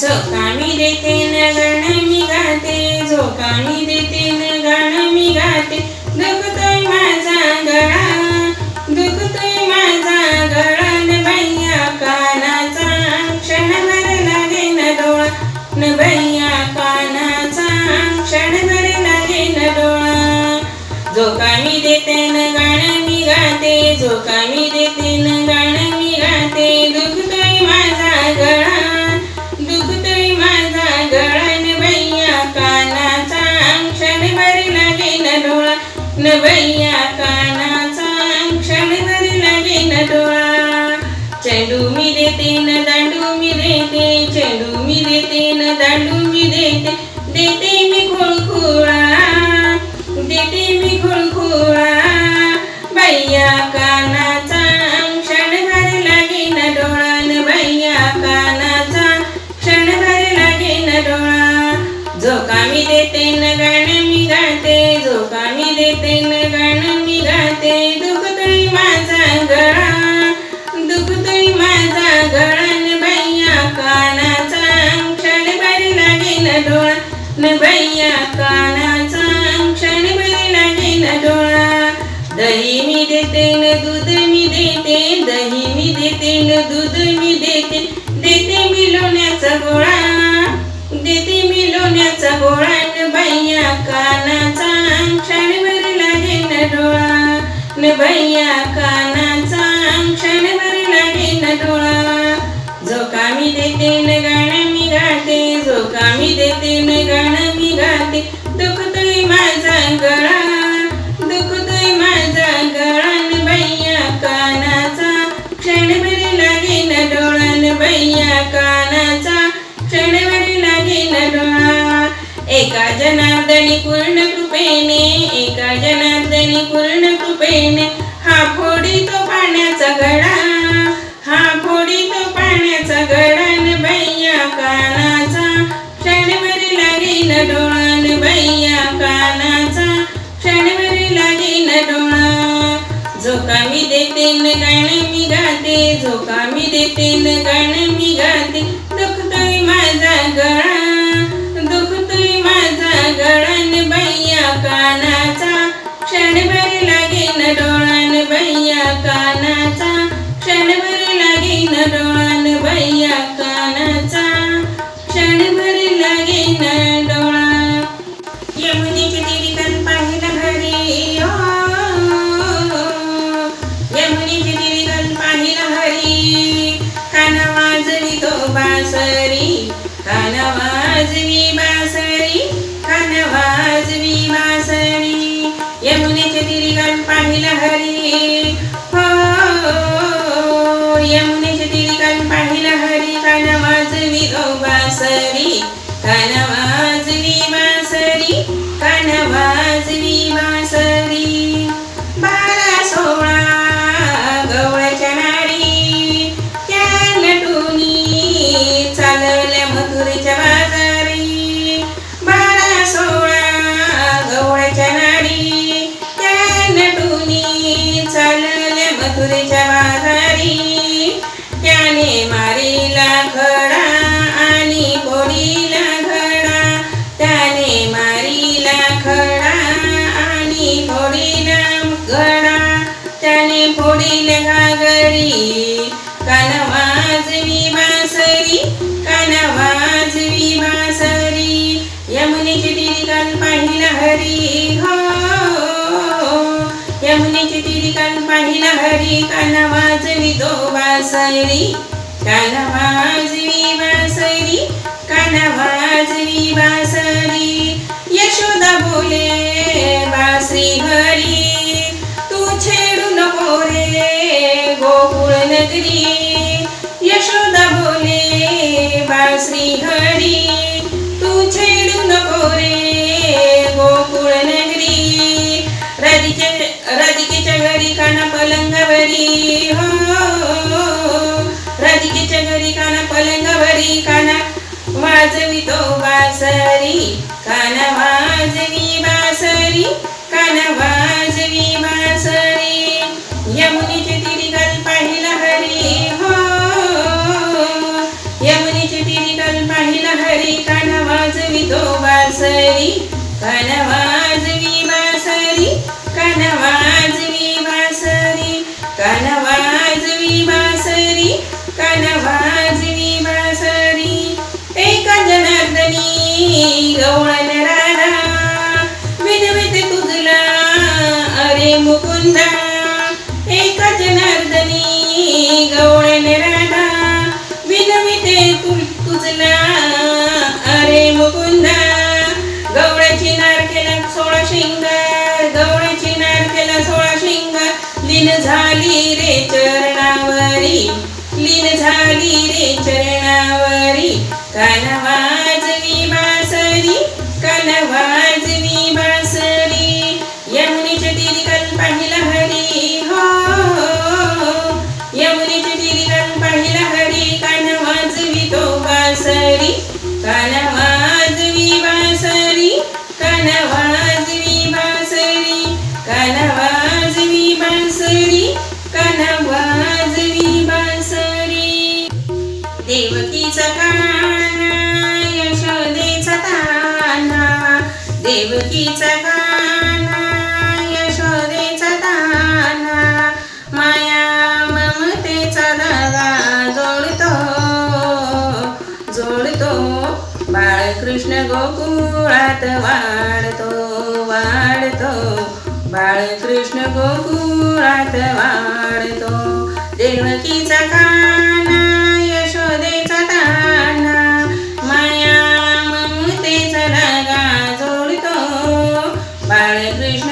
झोका मी देते न गाणं मी गाते झोकामी देते न गाणं मी गाते. दुखतोय माझा गळा दुखतोय माझा गळा न भैया कानाचा. क्षणभर लागे न डोळा न भैया कानाचा. क्षणभर लागे न डोळा. झोका मी देते न गाणं मी गाते झोका मी देते डोळा न भैया कानाचा क्षणभर लागे न डोळा. चेंडू मी देते न दांडू मी देते चेंडू मी देते न दांडू मी देते देते मी खुळखुळा देते मी खुळखुळा भैया काना डोळा न भैया कानाचा क्षण भरला गेला डोळा दही मी देते न दूध मी देते दही मी देते न दूध मी देते देते मी लोण्याचा गोळा देते मी लोण्याचा गोळा न भैया कानाचा क्षण भरला गेला डोळा न भैया कानाचा क्षण भरला गेला डोळा झोका मी देते न न मी गाते. दुखतोय माझा गळा दुखतोय माझा भैया कानाचा क्षणभर लागेल न भैया कानाचा क्षणभर लागेल डोळा एका जनार्दनी पूर्ण देते न गाणं मी गाते झोका मी देते न गाणं मी गाते. दुखतोय माझा गळा दुखतोय माझा गळा न भैया कानाचा. क्षणभर लागेन डोळान डोळा भैया कानाचा. बासरी कान वाजवी बासरी कान वाजवी बासरी. यमुनेचे तिरिकन पाहिलं हरी. हो यमुनेचे तिरिकन पाहिलं हरी. कान वाजवी तो बासरी कान वाजवी कान वाजवी दो बासरी कान वाजवी बासरी कान वाजवी बासरी. यशोदा बोले बासरी घरी तू छेडू नको रे गोकुळ नगरी. वाजवितो बासरी कान वाजवी बासरी कान वाजवी बासरी. यमुनीचे तिरी पाहिला हरी हो. यमुनीचे तिरी पाहिला हरी कान वाजवितो बासरी कान गोविंदा एकाच अरे गवळ्याची सोळा गवळ्याची नारकेला सोळा लीन झाली चरणावरी लीन झाली रे चरणावरी कानवा गोकुळात वाढतो वाढतो. बाळकृष्ण गोकुळात वाढतो. देवकीचा खाना यशोदेचा ताना माया ममतेचा धागा जोडतो. बाळकृष्ण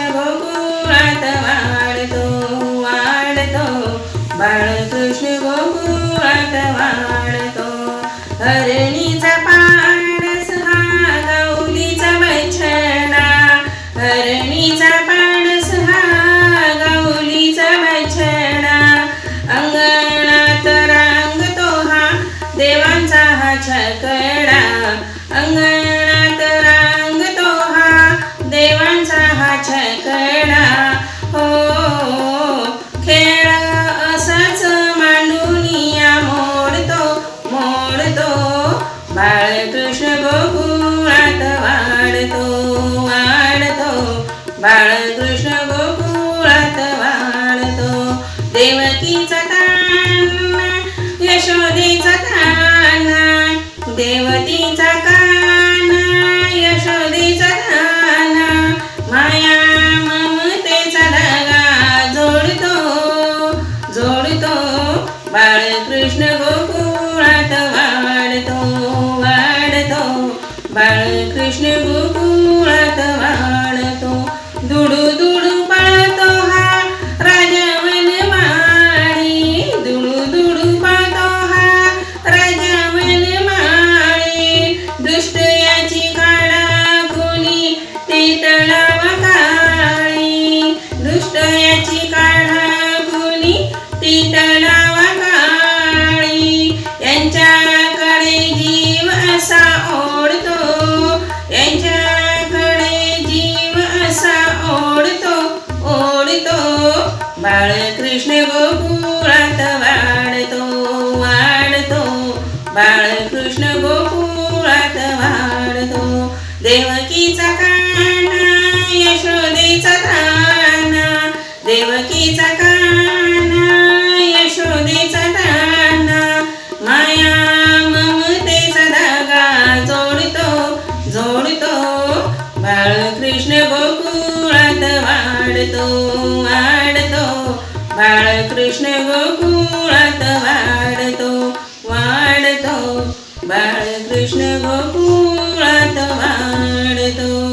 बाळकृष्ण गोकुळात वाढतो वाढतो. बाळकृष्ण बाळकृष्ण गोकुळात वाढतो दुडू दुडू पाळतो हा राजावन माळी. दुडू दुडू पाळतो हा राजावन माळी. दुष्ट याची काळा कोणी ते तळावा का बाळकृष्ण गोकुळा. બાળકૃષ્ણ ગોકુળ તમાડ તો.